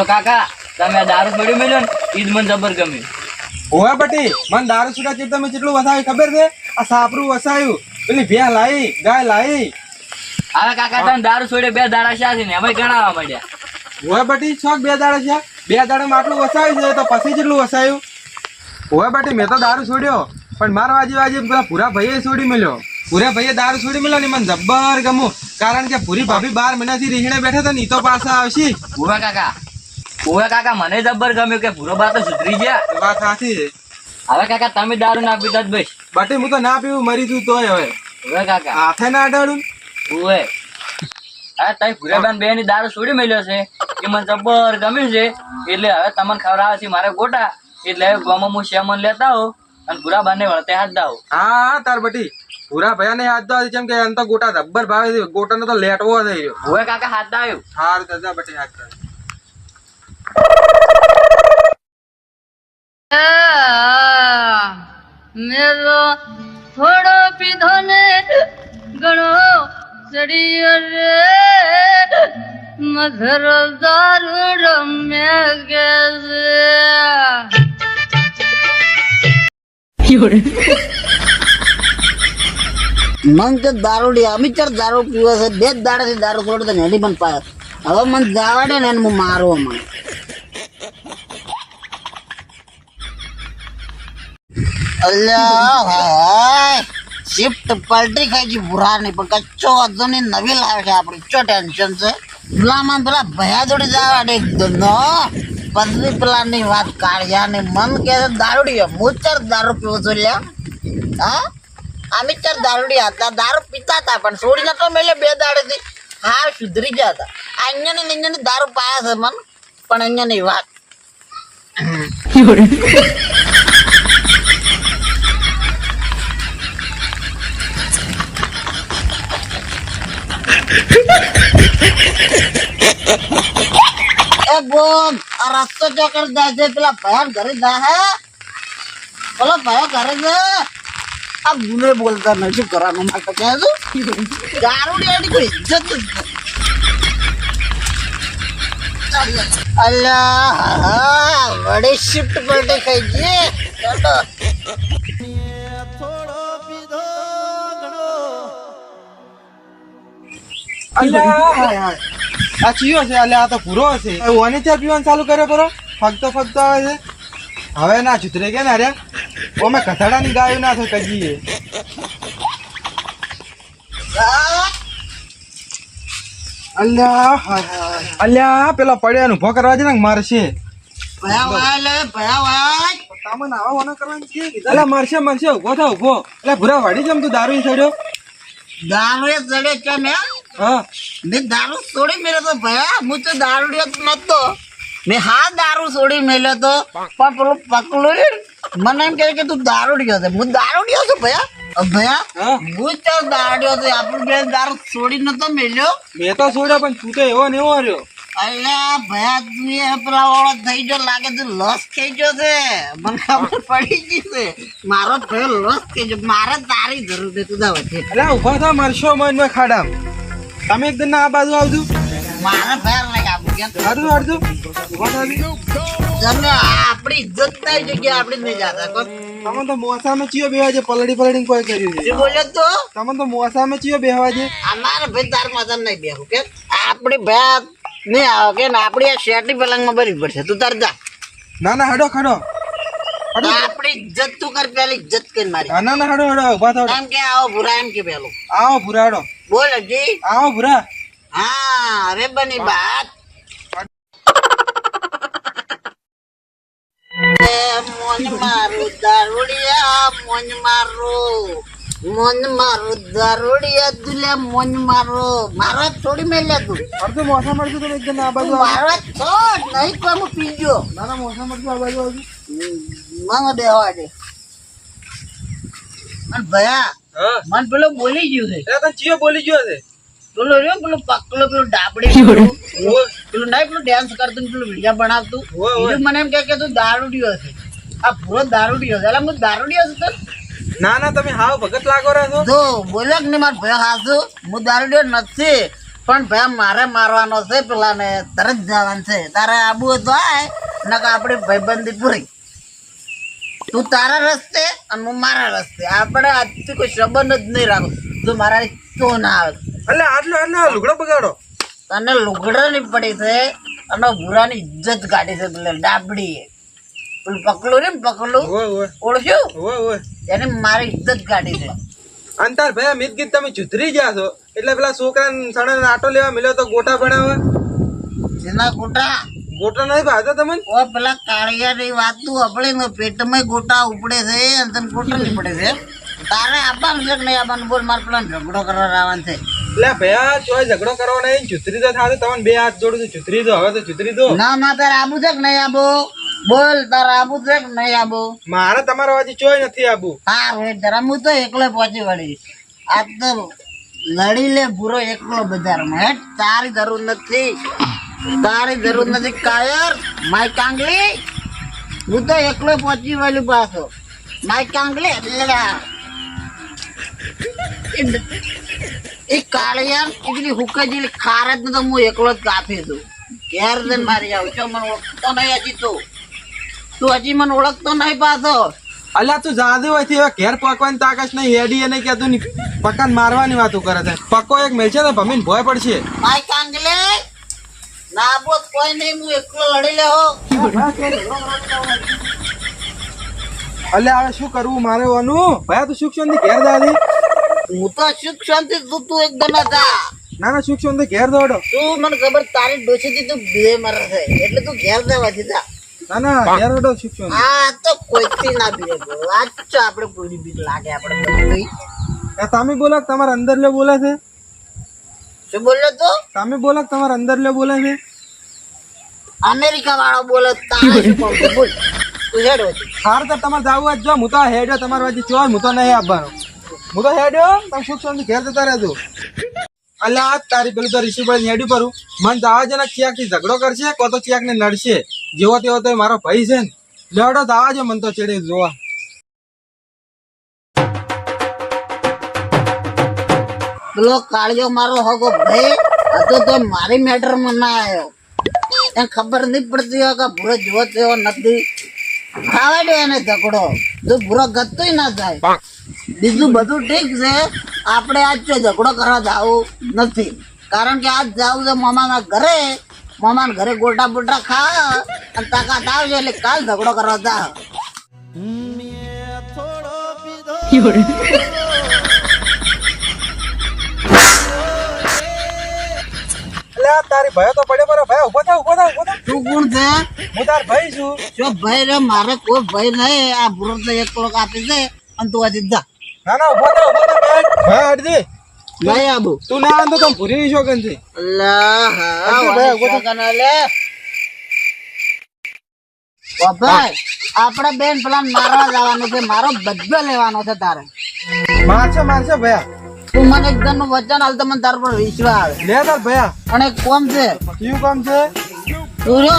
તો કાકા તમે દારૂ પડ્યું મેલ્યો ને ઈદ મને જબર ગમ્યું. ઓવે બટી મને દારૂ છૂટા ચીર તમે કેટલું વસાવ્યું ખબર છે આ સાપરું વસાયું. પેલી ભેં લાઈ ગાય લાઈ. હવે કાકા તમે દારૂ છોડે બે દાડા શા છે ને અમે ગણાવા માંડ્યા. ઓવે બટી છોક બે દાડા છે બે દાડામાં આટલું વસાવ્યું છે તો પછી જેટલું વસાયું? ઓવે બટી મેં તો દારૂ છોડ્યો પણ મારા વાજી વાજી પેલા પૂરા ભાઈએ છોડી મળ્યો પૂરા ભાઈએ દારૂ છોડી મળ્યો ને મને જબ્બર ગમું કારણ કે પૂરી ભાભી બાર મહિનાથી રીહણે બેઠા હતા ને તો પાછા આવશે. ઊભા કાકા ઊભા કાકા મને જબર ગમ્યું કે પૂરો બા તો સુધરી ગયા? વાત સાચી છે. હવે કાકા તમે દારૂ ના પીતા જ ભાઈ. બટી હું તો ના પીવું મરી તું તોય હવે. ઊભા કાકા. હાથે ના અડાડું? ઉવે હા તઈ ભૂરેબાન બે ની દારૂ છોડી મેલ્યો છે એ મને જબર ગમ્યું છે? એટલે હવે તમને ખવડાવે છે મારે ગોટા. એટલે હવે ગોમાં હું શેમન લેતા હો અને ભૂરાબાન ને વળતે હાથ દાવ. હા તાર બટી ભૂરા ભયા ને હાથ દાવ કેમ કે એમ તો ગોટા જબ્બર ભાવે છે ગોટાનો તો લેટવો થઈ ગયો ઉવે કાકા હાથ દાવ્યું હાર દાદા બટી હાથ કર મેલો થોડો પીધો ને ઘણો ચડિયો રે. મધર દારૂ રમ્યા કે મન તો દારૂડી અમે ચાર દારૂ પીવે છે, બે જ દાડાથી દારૂ છોડે તો નેડી પણ પાય હવે મને જાવાડે ને, એને હું મારવો મને અલ્યા શિફ્ટ પલટી ખાઈ ગઈ નહીં પણ કચ્ચો વાંધો નહીં, નવી લાવે છે આપણી. ચો ટેન્શન છે? પેલામાં પેલા ભયા જોડી જાવાડે એકદમ નો પછી પેલાની વાત કાઢ્યા ને મન કે દારૂડીઓ દારૂડી હું દારૂ પીવો છો હા? અમે ચાર દારૂડી હતા. દારૂ પીતા હતા પણ છોડી નતો મેલે બે દાડેથી. હા, સુધરી ગયા હતા અહીંયા ને અહીંયા દારૂ પાયા છે મન, પણ અહીંયા ની વાત. એ બોમ આ રસ્તો ચોકર જાય છે પેલા ભયા ઘરે જાય હે પેલો ભયો ઘરે છે આ ગુને બોલતા નથી શું કરવાનું માટે કહે છું દારૂડી એની કોઈ ઇજ્જત જ નથી. અલ્યા હા વડે શિફ્ટ પલટી આ ચિયો છે અલ્યા આ તો પૂરો હશે ઓની ચા પીવાનું ચાલુ કર્યો પરો? ફગતો ફગતો આવે છે. હવે ના ચુતરે કે ના રે કથાડાની ગાયો ના થાય કજીએ. અલ્યા. અલ્યા પેલા પડ્યા ઊભો કરવા છે ને કરવાનું છે મારશે મારશે ઊભો થા ઊભો એટલે ભૂરા વાડી જેમ તું દારૂ ચડ્યો દારૂ એ ચડે છે હા મેં દારૂ છોડી મેલ્યો તો ભયા હું તો દારૂ નતો. મેં હા દારૂ છોડી મેલ્યો તો પણ પેલું પકલું મને એમ કહે કે તું દારૂડિયો છે. હું દારૂડિયો છું ભયા? ભયા? હા. તો દારૂડિયો છું. આપણું બે દારૂ છોડી નતો મેલ્યો. મેં તો છોડ્યો પણ તું તો એવો ને એવો રહ્યો. અલ્યા ભયા તું એ પેલા વાળો થઈ ગયો લાગે તું લોસ થઈ ગયો છે. મને ખબર પડી ગઈ છે. મારો ભયો લોસ થઈ ગયો. મારે તારી જરૂર છે. તું દા વચ્ચે. ઊભા થા મરશો મનમાં ખાડામ. તમે એક દિન આ બાજુ આવજો. મારે ભયા નહીં આપું કેમ હાડું હાડજો ઊભા થા તમે આપણી ઇજ્જત નહીં જગ્યા આપણે નહીં જાતા તમે તો મોસામાં ચિયો બેવા છે પલડી પલડી કોઈ કર્યું છે. બોલ્યો તો? તમે તો મોસામાં ચિયો બેહવા છે. અમારે ભાઈ તાર માતા નહીં બેહું કે? આપણી ભયા નહીં આવે કે? ને આપણી આ શેટી પલંગમાં ભરવી પડશે. તું તાર જા. ના ના હડો ખાડો. આપણી ઇજ્જત તું કર પેલી ઇજ્જત કરી મારી. ના ના હાડો હાડો ઊભા થાવ એમ કે આવો ભૂરા એમ કે પેલું. આવો ભૂરા હાડો. બોલ હજી. આવો ભૂરા. હા અરે બની એ મોન મારું દારૂડિયા મોન મારું. મોન મારું દારૂડિયા તુલે મોન મારો. મારો છોડી મેલે તું. અડધો મોસા મરજો તો એકદમ આ બાજુ મારો છોડ નહીં હું પીજો. ના ના મોસા મરજો આ બાજુ આવજો મને બેહવા દે. અને ભયા મન પેલો બોલી ગયું છે. ચિયો બોલી ગયો છે? પેલો રહ્યો પેલો પકલો પેલો ડાબડી પેલો પેલું પેલો પેલું ડાન્સ કરતું પેલો પેલું બનાવતું. મને એમ કહે કે તું દારૂડિયો છે. આ પૂરો દારૂડિયો છે. એટલે હું દારૂડિયો છું ના ના તમે હાવ ભગત લાગો રહો છો. જો બોલે કે નહીં મારે ભાઈ હાસુ. હું દારૂડિયો નથી પણ ભાઈ મારે મારવાનો છે. પેલાને તરત જવાનું છે. તારે આબુ તો આય નકા આપણી ભાઈબંધી પૂરી. તું તારા રસ્તે અને હું મારા રસ્તે. આપણે આજથી કોઈ સંબંધ જ નહીં રાખો. તું મારા કયો ના આવે. એટલે આટલો આટલો લુગડો બગાડો? તને નહીં પડી છે અને ભૂરાની ઇજ્જત કાઢી છે પેલે ડાબડી પેલું પકલું ને પકલું? ઓળખ્યું? એને મારી ઇજ્જત કાઢી છે. અંતર ભાઈ મીત ગીત તમે ચુતરી ગયા છો? એટલે પેલા છોકરાને સણે આટો લેવા મળ્યો તો ગોટા બનાવે જેના ગોટા ગોટો નહીં ભાવતો તમને ઓ પેલા કાળિયાની વાતું આપણે ને પેટમાં ગોટા ઉપડે છે અને તને ગોટા નહીં પડે છે. તારે આપવાનું છે કે નહીં આપવાનું બોલ મારે પેલા ઝઘડો કરવા આવવાનું છે. એટલે ભૈયા ચોય ઝઘડો કરવો નહીં ચુતરી તો થાશે તમને બે હાથ જોડું છું ચુતરી દો હવે તો ચુતરી દો. ના ના તારે આબુ છે કે નહીં આબુ? બોલ તારે આબુ છે કે નહીં આબુ? મારે તમારો વાજી ચોય નથી આબુ. હા રોહિત જરા હું તો એકલો પહોંચી વળી આ તો લડી લે ભૂરો એકલો બજારમાં હેટ તારી જરૂર નથી. તારી જરૂર નથી કાયર. માય કાંગલી હું તો એકલો પહોંચી વળી પાછો. માય કાંગલી એટલે એ કાળિયાર એટલી હુકે જેટલી ખારત તો હું એકલો જ કાપી છું. ઘેર જઈને મારી આવું છો મને ઓળખતો નહીં હજી તું. તું હજી મને ઓળખતો નહીં પાછો. અલ્યા તું જાદુ હોય હવે ઘેર પકવાની તાકાત નહીં હેડી એને કહેતું નહીં પકાન મારવાની વાતો કરે છે. પકો એક મેલશે ને ભમીને ભોય પડશે. માય કાંગલે ના કોઈ નહીં હું એકલો લડી લેહો અલ્યા હવે શું કરવું મારે વાનું ભયા તું સુખ શાંતિ ઘેર દાદી હું તો સુખ શાંતિ તું તું એકદમ હતા ના ના સુખ શાંતિ ઘેર દોડો તું મને ખબર તારી ડોશીથી તું બે મરે છે એટલે તું ઘેર દેવા દીધા ના ના ઘેર દોડો સુખ શાંતિ. આ તો કોઈથી ના બીવે વાંચો આપણે પૂરી બીક લાગે આપણે તમે બોલો તમારા અંદર લે બોલે છે? શું બોલ્યો તો? તમે બોલો તમારા અંદર લે બોલે છે? અમેરિકા વાળો બોલે તારે છું? બોલ. તું હેડ. હાર તો તમારે જાવું જ જો હું તો હેડ્યો તમારા વાજી ચોર હું તો નહીં આપવાનો હું તો હેડ્યો તમે સુખ શાંતિ ઘેર જતા રહેજો. અલ્યા આ તારી પેલું તો ઋષિભાઈ હેડ્યું પરું મન દાવા થી ઝઘડો કરશે કો તો ચિયાક ને નડશે જેવો તેવો તો મારો ભાઈ છે ને. લડો દાવા જો મન તો ચેડે જોવા. પેલો કાળિયો મારો હગો ભાઈ આ તો મારી મેટરમાં ના આવ્યો. ખબર નહીં પડતી હોય કે ભૂરો જેવો તેવો નથી. ખાવા દે એને ઝઘડો. જો ભૂરો ગતોય ના થાય બીજું બધું ઠીક છે. આપણે આજ તો ઝઘડો કરવા જવું નથી. કારણ કે આજ જવું છે મામાના ઘરે. મામાના ઘરે ગોટા બોટા ખા અને તાકાત આવશે એટલે કાલ ઝઘડો કરવા જા અલ્યા તારી ભાઈ તો પડ્યો પડ્યો ભાઈ ઊભો થા ઊભો થા ઊભો થા. તું કોણ છે? હું તાર ભાઈ છું. જો ભાઈ રે મારે કોઈ ભાઈ નહીં. આ ભૂરો તો એક કલોક આપી છે અને તું હજી જા. ના ના ઊભો થા ઊભો થા ભાઈ. ભાઈ હટ દે નહીં આબુ. તું ના આંધો તો ભૂરી શોકન છે અલ્લાહ હા ભાઈ, ઊભો થા. લે ઓ ભાઈ આપણે બેન પેલા મારવા જવાનું છે. મારો બદલો લેવાનો છે તારે. મારશે મારશે ભયા. તું મને એકદમ વચન હાલ તો મને તારા પર વિશ્વાસ. લે તાર ભયા. અને કોમ છે? કયું કોમ છે? તું ને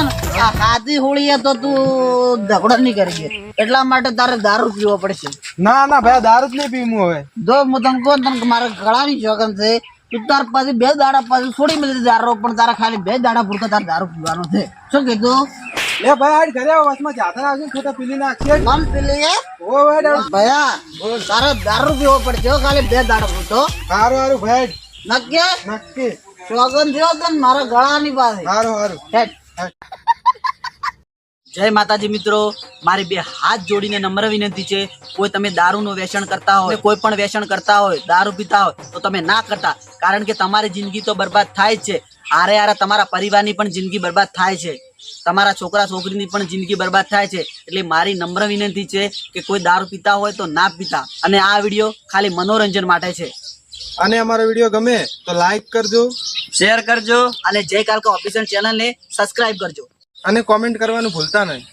આ હાથી હોળીએ તો તું ઝઘડો નહીં કરી દે એટલા માટે તારે દારૂ પીવો પડશે. ના ના ભાઈ દારૂ જ નહીં પીવું હવે. જો હું તને કહું તને મારે ગળાની શોખન છે તું તાર પાસે બે દાડા પાસે છોડી મેળવી દારૂ પણ તારા ખાલી બે દાડા પૂરતો તારે દારૂ પીવાનો છે. શું કીધું? લે ભાઈ આજ ઘરે આવો વાસમાં જાતા આવશે ને ખોટા પીલી નાખશે કોણ પીલી હે? ઓ ભાઈ. ભયા તારે દારૂ પીવો પડશે ખાલી બે દાડા ફૂટો હારું હારું ભાઈ. નક્કી? નક્કી. શોખન થયો મારા ગળાની પાસે. હારું હારું. હેટ. જય માતાજી મિત્રો મારી બે હાથ જોડીને નમ્ર વિનંતી છે કોઈ તમે દારૂનું વ્યસન કરતા હોય કોઈ પણ વ્યસન કરતા હોય દારૂ પીતા હોય તો તમે ના કરતા. કારણ કે તમારી જિંદગી તો બરબાદ થાય છે. આરે આરે તમારા પરિવારની પણ જિંદગી બરબાદ થાય છે. તમારા છોકરા છોકરીની પણ જિંદગી બરબાદ થાય છે. એટલે મારી નમ્ર વિનંતી છે કે કોઈ દારૂ પીતા હોય તો ના પીતા. અને આ વીડિયો ખાલી મનોરંજન માટે છે. અને અમારો વીડિયો ગમે તો લાઈક કરજો. શેર કરજો. અને જય કાલકા ઓફિશિયલ ચેનલને સબસ્ક્રાઇબ કરજો. અને કોમેન્ટ કરવાનું ભૂલતા નહીં.